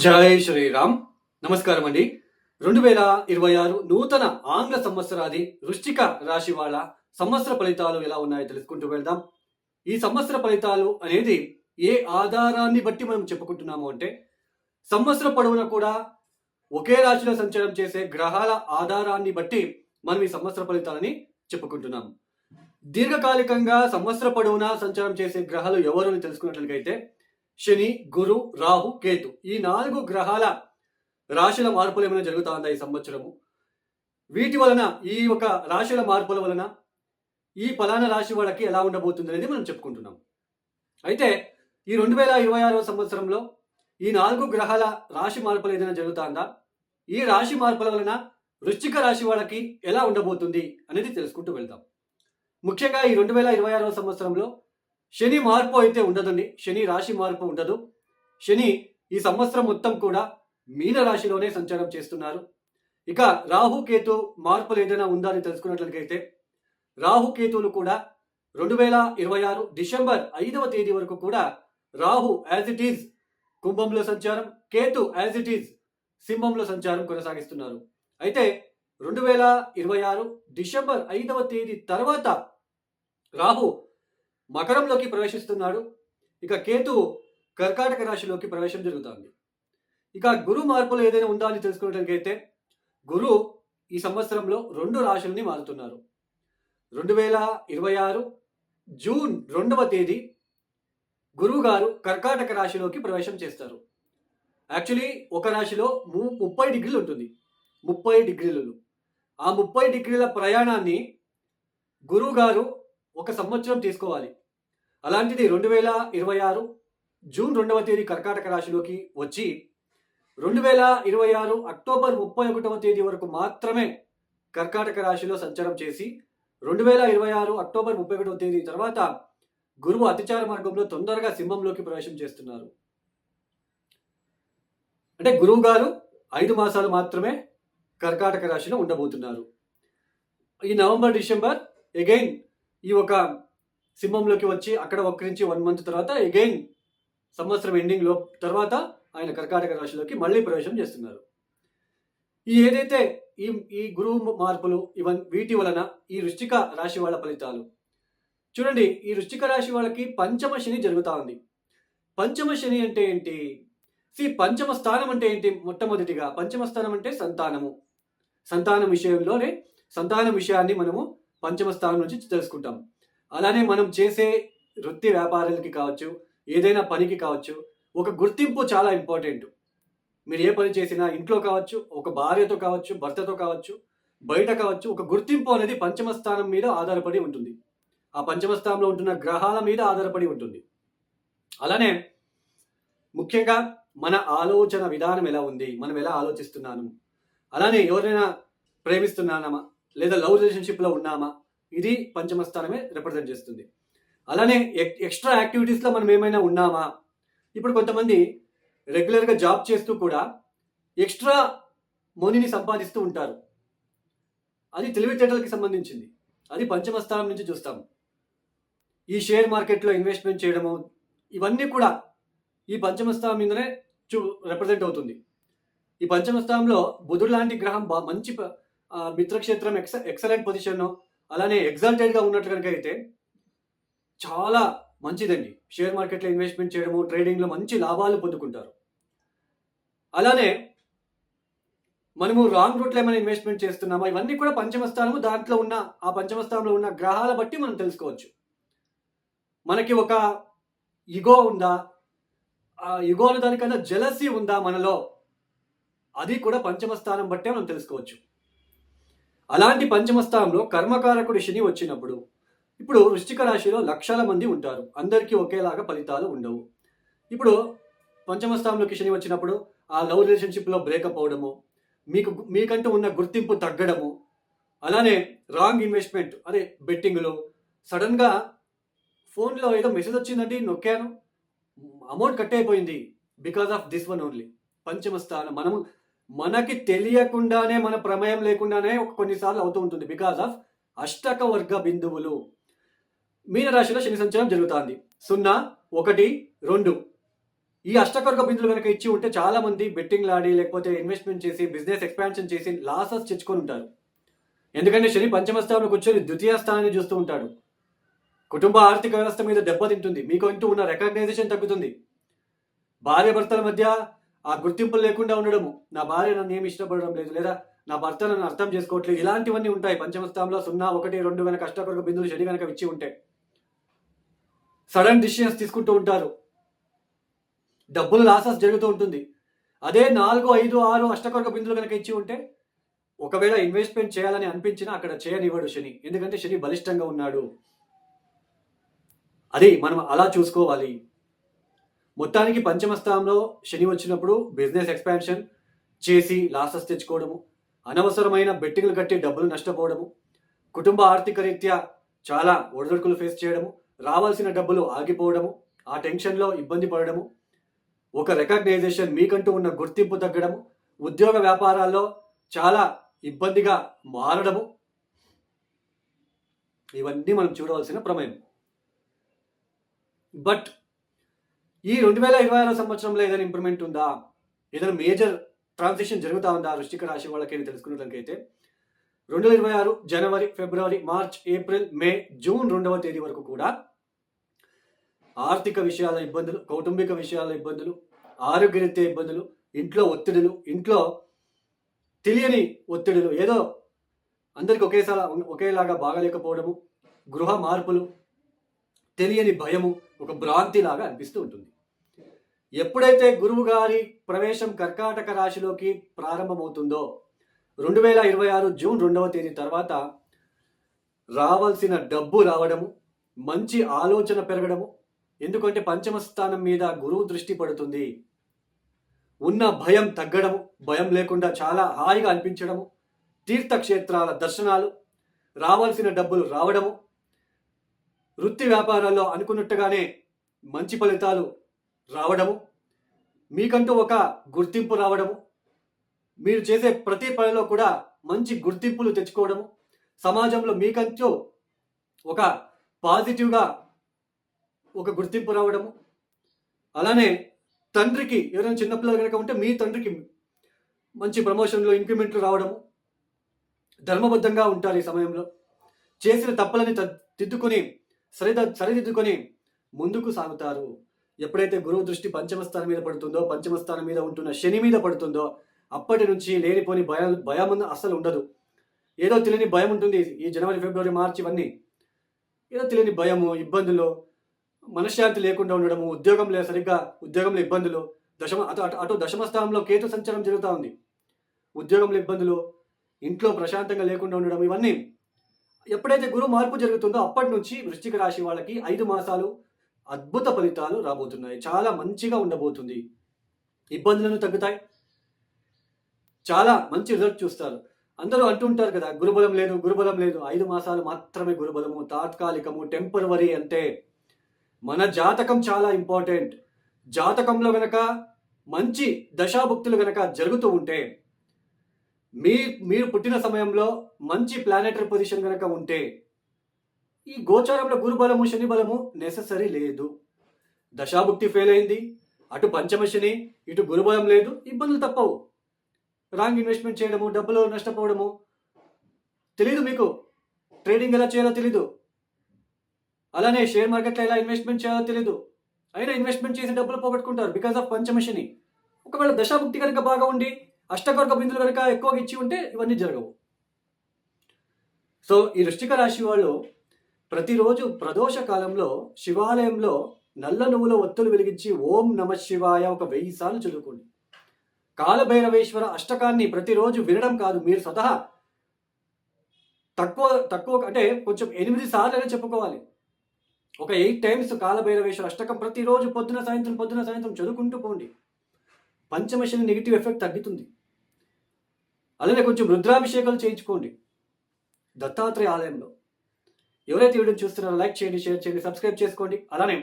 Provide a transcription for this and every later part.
జై శ్రీరామ్ నమస్కారం అండి. రెండు వేల ఇరవై ఆరు నూతన ఆంగ్ల సంవత్సరాది వృష్టిక రాశి వాళ్ళ సంవత్సర ఫలితాలు ఎలా ఉన్నాయో తెలుసుకుంటూ వెళ్దాం. ఈ సంవత్సర ఫలితాలు అనేది ఏ ఆధారాన్ని బట్టి మనం చెప్పుకుంటున్నాము అంటే సంవత్సర పొడవునా కూడా ఒకే రాశిలో సంచారం చేసే గ్రహాల ఆధారాన్ని బట్టి మనం ఈ సంవత్సర ఫలితాలని చెప్పుకుంటున్నాం దీర్ఘకాలికంగా సంవత్సర పొడవునా సంచారం చేసే గ్రహాలు ఎవరు అని తెలుసుకున్నట్లయితే శని గురు రాహు కేతు ఈ నాలుగు గ్రహాల రాశుల మార్పులు ఏమైనా జరుగుతా ఉందా ఈ సంవత్సరము? వీటి వలన ఈ ఒక రాశుల మార్పుల వలన ఈ ఫలానా రాశి వాళ్ళకి ఎలా ఉండబోతుంది అనేది మనం చెప్పుకుంటున్నాం. అయితే ఈ రెండు వేల ఇరవై ఆరవ సంవత్సరంలో ఈ నాలుగు గ్రహాల రాశి మార్పులు ఏదైనా జరుగుతుందా ఈ రాశి మార్పుల వలన వృశ్చిక రాశి వాళ్ళకి ఎలా ఉండబోతుంది అనేది తెలుసుకుంటూ వెళ్దాం. ముఖ్యంగా ఈ రెండు వేల ఇరవై ఆరవ సంవత్సరంలో శని మార్పు అయితే ఉండదండి. శని రాశి మార్పు ఉండదు. శని ఈ సంవత్సరం మొత్తం కూడా మీన రాశిలోనే సంచారం చేస్తున్నారు. ఇక రాహుకేతు మార్పులు ఏదైనా ఉందా అని తెలుసుకున్నట్లయితే రాహుకేతువులు కూడా రెండు వేల ఇరవై ఆరు డిసెంబర్ ఐదవ తేదీ వరకు కూడా రాహు యాజ్ ఇట్ ఈజ్ కుంభంలో సంచారం కేతు యాజ్ ఇట్ ఈజ్ సింహంలో సంచారం కొనసాగిస్తున్నారు. అయితే రెండు వేల ఇరవై ఆరు డిసెంబర్ ఐదవ తేదీ తర్వాత రాహు మకరంలోకి ప్రవేశిస్తున్నాడు. ఇక కేతు కర్కాటక రాశిలోకి ప్రవేశం జరుగుతుంది. ఇక గురు మార్పులు ఏదైనా ఉందా అని తెలుసుకున్నట్లయితే గురు ఈ సంవత్సరంలో రెండు రాశుల్ని మారుతున్నారు. రెండు వేల ఇరవై ఆరు జూన్ రెండవ తేదీ గురువు గారు కర్కాటక రాశిలోకి ప్రవేశం చేస్తారు. యాక్చువల్లీ ఒక రాశిలో ము ముప్పై డిగ్రీలు ఉంటుంది. ముప్పై డిగ్రీలు ఆ ముప్పై డిగ్రీల ప్రయాణాన్ని గురువు గారు ఒక సంవత్సరం తీసుకోవాలి. అలాంటిది రెండు వేల ఇరవై ఆరు జూన్ రెండవ తేదీ కర్కాటక రాశిలోకి వచ్చి రెండు వేల ఇరవై ఆరు అక్టోబర్ ముప్పై ఒకటవ తేదీ వరకు మాత్రమే కర్కాటక రాశిలో సంచారం చేసి రెండు వేల ఇరవై ఆరు అక్టోబర్ ముప్పై ఒకటవ తేదీ తర్వాత గురువు అతిచార మార్గంలో తొందరగా సింహంలోకి ప్రవేశం చేస్తున్నారు. అంటే గురువు గారు ఐదు మాసాలు మాత్రమే కర్కాటక రాశిలో ఉండబోతున్నారు. ఈ నవంబర్ డిసెంబర్ అగైన్ ఈ ఒక సింహంలోకి వచ్చి అక్కడ వక్రించి వన్ మంత్ తర్వాత అగైన్ సంవత్సరం ఎండింగ్లో తర్వాత ఆయన కర్కాటక రాశిలోకి మళ్ళీ ప్రవేశం చేస్తున్నారు. ఈ ఏదైతే ఈ ఈ గురువు మార్పులు ఇవన్ వీటి వలన ఈ వృష్టిక రాశి వాళ్ళ ఫలితాలు. చూడండి ఈ వృష్టిక రాశి వాళ్ళకి పంచమ శని జరుగుతూ ఉంది. పంచమ శని అంటే ఏంటి? సి పంచమ స్థానం అంటే ఏంటి? మొట్టమొదటిగా పంచమ స్థానం అంటే సంతానము. సంతానం విషయంలోనే సంతానం విషయాన్ని మనము పంచమ స్థానం నుంచి తెలుసుకుంటాం. అలానే మనం చేసే వృత్తి వ్యాపారాలకి కావచ్చు ఏదైనా పనికి కావచ్చు ఒక గుర్తింపు చాలా ఇంపార్టెంట్. మీరు ఏ పని చేసినా ఇంట్లో కావచ్చు ఒక భార్యతో కావచ్చు భర్తతో కావచ్చు బయట కావచ్చు ఒక గుర్తింపు అనేది పంచమ స్థానం మీద ఆధారపడి ఉంటుంది. ఆ పంచమ స్థానంలో ఉంటున్న గ్రహాల మీద ఆధారపడి ఉంటుంది. అలానే ముఖ్యంగా మన ఆలోచన విధానం ఎలా ఉంది? మనం ఎలా ఆలోచిస్తున్నాను? అలానే ఎవరైనా ప్రేమిస్తున్నామా లేదా లవ్ రిలేషన్షిప్లో ఉన్నామా? ఇది పంచమ స్థానమే రిప్రజెంట్ చేస్తుంది. అలానే ఎక్- ఎక్స్ట్రా యాక్టివిటీస్లో మనం ఏమైనా ఉన్నామా? ఇప్పుడు కొంతమంది రెగ్యులర్గా జాబ్ చేస్తూ కూడా ఎక్స్ట్రా మనీని సంపాదిస్తూ ఉంటారు. అది తెలివితేటలకి సంబంధించింది. అది పంచమ స్థానం నుంచి చూస్తాం ఈ షేర్ మార్కెట్లో ఇన్వెస్ట్మెంట్ చేయడము ఇవన్నీ కూడా ఈ పంచమ స్థానం మీదనే చూ రిప్రజెంట్ అవుతుంది. ఈ పంచమ స్థానంలో బుధుడు లాంటి గ్రహం బా మంచి ప- మిత్రక్షేత్రం ఎక్స ఎక్సలెంట్ పొజిషన్ అలానే ఎగ్జాల్టెడ్గా ఉన్నట్టు కనుక అయితే చాలా మంచిదండి. షేర్ మార్కెట్లో ఇన్వెస్ట్మెంట్ చేయడము ట్రేడింగ్లో మంచి లాభాలు పొందుకుంటారు. అలానే మనము రాంగ్ రూట్లో ఏమైనా ఇన్వెస్ట్మెంట్ చేస్తున్నామా? ఇవన్నీ కూడా పంచమస్థానము దాంట్లో ఉన్న ఆ పంచమస్థానంలో ఉన్న గ్రహాల బట్టి మనం తెలుసుకోవచ్చు. మనకి ఒక ఇగో ఉందా? ఆ ఇగో అనే దానికన్నా జలసీ ఉందా మనలో? అది కూడా పంచమస్థానం బట్టే మనం తెలుసుకోవచ్చు. అలాంటి పంచమ స్థానంలో కర్మకారకుడు శని వచ్చినప్పుడు ఇప్పుడు వృష్టిక రాశిలో లక్షల మంది ఉంటారు. అందరికీ ఒకేలాగా ఫలితాలు ఉండవు. ఇప్పుడు పంచమ స్థానంలోకి శని వచ్చినప్పుడు ఆ లవ్ రిలేషన్షిప్లో బ్రేకప్ అవడము మీకు మీకంటూ ఉన్న గుర్తింపు తగ్గడము అలానే రాంగ్ ఇన్వెస్ట్మెంట్ అదే బెట్టింగ్లో సడన్గా ఫోన్లో ఏదో మెసేజ్ వచ్చిందండి నొక్కాను అమౌంట్ కట్ అయిపోయింది because of this one only. పంచమ స్థానం మనము మనకి తెలియకుండానే మన ప్రమేయం లేకుండానే కొన్నిసార్లు అవుతూ ఉంటుంది. బికాస్ ఆఫ్ అష్టక వర్గ బిందువులు. మీనరాశిలో శని సంచారం జరుగుతుంది. సున్నా ఒకటి రెండు. ఈ అష్టకర్గ బిందులు కనుక ఇచ్చి ఉంటే చాలా మంది బెట్టింగ్ ఆడి లేకపోతే ఇన్వెస్ట్మెంట్ చేసి బిజినెస్ ఎక్స్పాన్షన్ చేసి లాసెస్ తెచ్చుకొని ఉంటారు. ఎందుకంటే శని పంచమ స్థానంలో కూర్చొని ద్వితీయ స్థానాన్ని చూస్తూ ఉంటాడు. కుటుంబ ఆర్థిక వ్యవస్థ మీద దెబ్బతింటుంది. మీకు అంటూ ఉన్న రికగ్నైజేషన్ తగ్గుతుంది. భార్య భర్తల మధ్య ఆ గుర్తింపు లేకుండా ఉండడము. నా భార్య నన్ను ఏమి ఇష్టపడడం లేదు. లేదా నా భర్త నన్ను అర్థం చేసుకోవట్లేదు. ఇలాంటివన్నీ ఉంటాయి. పంచమస్థానంలో సున్నా ఒకటి రెండు కనుక అష్టకొరక బిందులు శని కనుక ఇచ్చి ఉంటే. సడన్ డిసిషన్స్ తీసుకుంటూ ఉంటారు. డబ్బులు లాసెస్ జరుగుతూ ఉంటుంది. అదే నాలుగు ఐదు ఆరు అష్టకొరక బిందులు కనుక ఇచ్చి ఉంటే ఒకవేళ ఇన్వెస్ట్మెంట్ చేయాలని అనిపించినా అక్కడ చేయనివ్వడు శని. ఎందుకంటే శని బలిష్టంగా ఉన్నాడు. అది మనం అలా చూసుకోవాలి. మొత్తానికి పంచమ స్థానంలో శని వచ్చినప్పుడు బిజినెస్ ఎక్స్పాన్షన్ చేసి లాసెస్ తెచ్చుకోవడము అనవసరమైన బెట్టింగ్లు కట్టి డబ్బులు నష్టపోవడము కుటుంబ ఆర్థిక రీత్యా చాలా ఒడిదొడుకులు ఫేస్ చేయడము రావాల్సిన డబ్బులు ఆగిపోవడము ఆ టెన్షన్లో ఇబ్బంది పడడము ఒక రికగ్నైజేషన్ మీకంటూ ఉన్న గుర్తింపు తగ్గడము ఉద్యోగ వ్యాపారాల్లో చాలా ఇబ్బందిగా మారడము. ఇవన్నీ మనం చూడవలసిన ప్రమేయం. బట్ ఈ రెండు వేల ఇరవై ఆరో సంవత్సరంలో ఏదైనా ఇంప్రూవ్మెంట్ ఉందా? ఏదైనా మేజర్ ట్రాన్సిషన్ జరుగుతా ఉందా? వృష్టిక రాశి వాళ్ళకి తెలుసుకున్నట్లయితే రెండు వేల ఇరవై ఆరు జనవరి ఫిబ్రవరి మార్చ్ ఏప్రిల్ మే జూన్ రెండవ తేదీ వరకు కూడా ఆర్థిక విషయాల ఇబ్బందులు కౌటుంబిక విషయాల ఇబ్బందులు ఆరోగ్యరీత్యా ఇబ్బందులు ఇంట్లో ఒత్తిడులు ఇంట్లో తెలియని ఒత్తిడులు ఏదో అందరికి ఒకేసారి ఒకేలాగా బాగలేకపోవడము గృహ మార్పులు తెలియని భయము ఒక భ్రాంతిలాగా అనిపిస్తూ ఉంటుంది. ఎప్పుడైతే గురువు గారి ప్రవేశం కర్కాటక రాశిలోకి ప్రారంభమవుతుందో రెండు వేల ఇరవై ఆరు జూన్ రెండవ తేదీ తర్వాత రావాల్సిన డబ్బు రావడము మంచి ఆలోచన పెరగడము ఎందుకంటే పంచమ స్థానం మీద గురువు దృష్టి పడుతుంది. ఉన్న భయం తగ్గడము భయం లేకుండా చాలా హాయిగా అనిపించడము తీర్థక్షేత్రాల దర్శనాలు రావాల్సిన డబ్బులు రావడము వృత్తి వ్యాపారాల్లో అనుకున్నట్టుగానే మంచి ఫలితాలు రావడము మీకంటూ ఒక గుర్తింపు రావడము మీరు చేసే ప్రతి పనిలో కూడా మంచి గుర్తింపులు తెచ్చుకోవడము సమాజంలో మీకంటూ ఒక పాజిటివ్గా ఒక గుర్తింపు రావడము. అలానే తండ్రికి ఎవరైనా చిన్నపిల్లలు కనుక ఉంటే మీ తండ్రికి మంచి ప్రమోషన్లు ఇంక్రిమెంట్లు రావడము. ధర్మబద్ధంగా ఉంటారు ఈ సమయంలో. చేసిన తప్పులని తిద్దుకొని సరిద సరిదిద్దుకొని ముందుకు సాగుతారు. ఎప్పుడైతే గురువు దృష్టి పంచమస్థానం మీద పడుతుందో పంచమస్థానం మీద ఉంటున్న శని మీద పడుతుందో అప్పటి నుంచి లేనిపోని భయం భయం అస్సలు ఉండదు. ఏదో తెలియని భయం ఉంటుంది ఈ జనవరి ఫిబ్రవరి మార్చి ఇవన్నీ. ఏదో తెలియని భయము ఇబ్బందులు మనశ్శాంతి లేకుండా ఉండడము ఉద్యోగం లే సరిగ్గా ఉద్యోగంలో ఇబ్బందులు. దశమ అటు అటు అటు దశమస్థానంలో కేతు సంచారం జరుగుతూ ఉంది. ఉద్యోగంలో ఇబ్బందులు ఇంట్లో ప్రశాంతంగా లేకుండా ఉండడం ఇవన్నీ ఎప్పుడైతే గురు మార్పు జరుగుతుందో అప్పటి నుంచి వృశ్చిక రాశి వాళ్ళకి ఐదు మాసాలు అద్భుత ఫలితాలు రాబోతున్నాయి. చాలా మంచిగా ఉండబోతుంది. ఇబ్బందులను తగ్గుతాయి. చాలా మంచి రిజల్ట్ చూస్తారు. అందరూ అంటుంటారు కదా గురుబలం లేదు గురుబలం లేదు. ఐదు మాసాలు మాత్రమే గురుబలము తాత్కాలికము టెంపరవరీ అంటే మన జాతకం చాలా ఇంపార్టెంట్ జాతకంలో గనక మంచి దశాభుక్తులు గనక జరుగుతూ ఉంటే మీ మీరు పుట్టిన సమయంలో మంచి ప్లానెటరీ పొజిషన్ కనుక ఉంటే ఈ గోచారంలో గురుబలము శని బలము నెససరీ లేదు. దశాభుక్తి ఫెయిల్ అయింది అటు పంచమ శని ఇటు గురుబలం లేదు ఇబ్బందులు తప్పవు. రాంగ్ ఇన్వెస్ట్మెంట్ చేయడము డబ్బులు నష్టపోవడము. తెలీదు మీకు? ట్రేడింగ్ ఎలా చేయాలో తెలీదు. అలానే షేర్ మార్కెట్లో ఎలా ఇన్వెస్ట్మెంట్ చేయాలో తెలీదు. అయినా ఇన్వెస్ట్మెంట్ చేసి డబ్బులు పోగొట్టుకుంటారు బికాస్ ఆఫ్ పంచమశని. ఒకవేళ దశాభుక్తి కనుక బాగా ఉండి అష్టకొరక బిందులు కనుక ఎక్కువగా ఇచ్చి ఉంటే ఇవన్నీ జరగవు. సో ఈ వృష్టిక రాశి వాళ్ళు ప్రతిరోజు ప్రదోష కాలంలో శివాలయంలో నల్ల నువ్వుల ఒత్తులు వెలిగించి ఓం నమ శివాయ ఒక వెయ్యి సార్లు చదువుకోండి. కాలభైరవేశ్వర అష్టకాన్ని ప్రతిరోజు వినడం కాదు. మీరు స్వతహా తక్కువ తక్కువ అంటే కొంచెం ఎనిమిది సార్లు అయినా చెప్పుకోవాలి. ఒక ఎయిట్ టైమ్స్ కాలభైరవేశ్వర అష్టకం ప్రతిరోజు పొద్దున సాయంత్రం పొద్దున సాయంత్రం చదువుకుంటూ పోండి. పంచమశని నెగిటివ్ ఎఫెక్ట్ తగ్గుతుంది. అలానే కొంచెం రుద్రాభిషేకాలు చేయించుకోండి. దత్తాత్రేయ ఆలయంలో. ఎవరైతే వీడియో చూస్తున్నారో లైక్ చేయండి షేర్ చేయండి సబ్స్క్రైబ్ చేసుకోండి. అలానే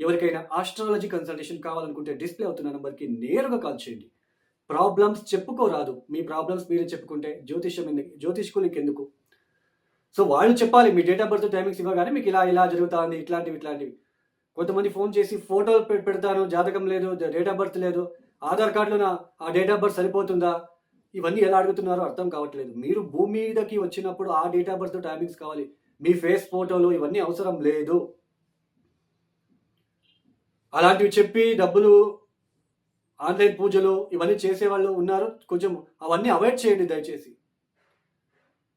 ఎవరికైనా ఆస్ట్రాలజీ కన్సల్టేషన్ కావాలనుకుంటే డిస్ప్లే అవుతున్న నెంబర్కి నేరుగా కాల్ చేయండి. ప్రాబ్లమ్స్ చెప్పుకోరాదు. మీ ప్రాబ్లమ్స్ మీరే చెప్పుకుంటే జ్యోతిష్యం ఎందుకు జ్యోతిష్కులకి ఎందుకు? సో వాళ్ళు చెప్పాలి మీ డేట్ ఆఫ్ బర్త్ టైమింగ్స్ ఇవ్వగానే మీకు ఇలా ఇలా జరుగుతుంది ఇట్లాంటివి ఇట్లాంటివి. కొంతమంది ఫోన్ చేసి ఫోటోలు పెడతాను జాతకం లేదు డేట్ ఆఫ్ బర్త్ లేదు. ఆధార్ కార్డులో నా ఆ డేట్ ఆఫ్ బర్త్ సరిపోతుందా? ఇవన్నీ ఎలా అడుగుతున్నారో అర్థం కావట్లేదు. మీరు భూమి మీదకి వచ్చినప్పుడు ఆ డేట్ ఆఫ్ బర్త్ టైమింగ్స్ కావాలి. మీ ఫేస్ ఫోటోలు ఇవన్నీ అవసరం లేదు. అలాంటివి చెప్పి డబ్బులు ఆన్లైన్ పూజలు ఇవన్నీ చేసేవాళ్ళు ఉన్నారు. కొంచెం అవన్నీ అవాయిడ్ చేయండి దయచేసి.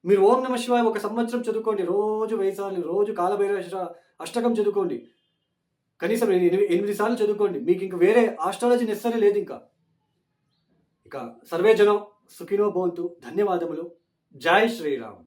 మీరు ఓం నమ శివాయ ఒక సంవత్సరం చదువుకోండి. రోజు వెయ్యి సార్లు రోజు కాలభైరవ అష్టకం చదువుకోండి. కనీసం ఎనిమిది ఎనిమిది సార్లు చదువుకోండి. మీకు ఇంక వేరే ఆస్ట్రాలజీ నెస్సరీ లేదు ఇంకా. ఇక సర్వే జనం సుఖినో భవంతు. ధన్యవాదములు. జై శ్రీరామ్.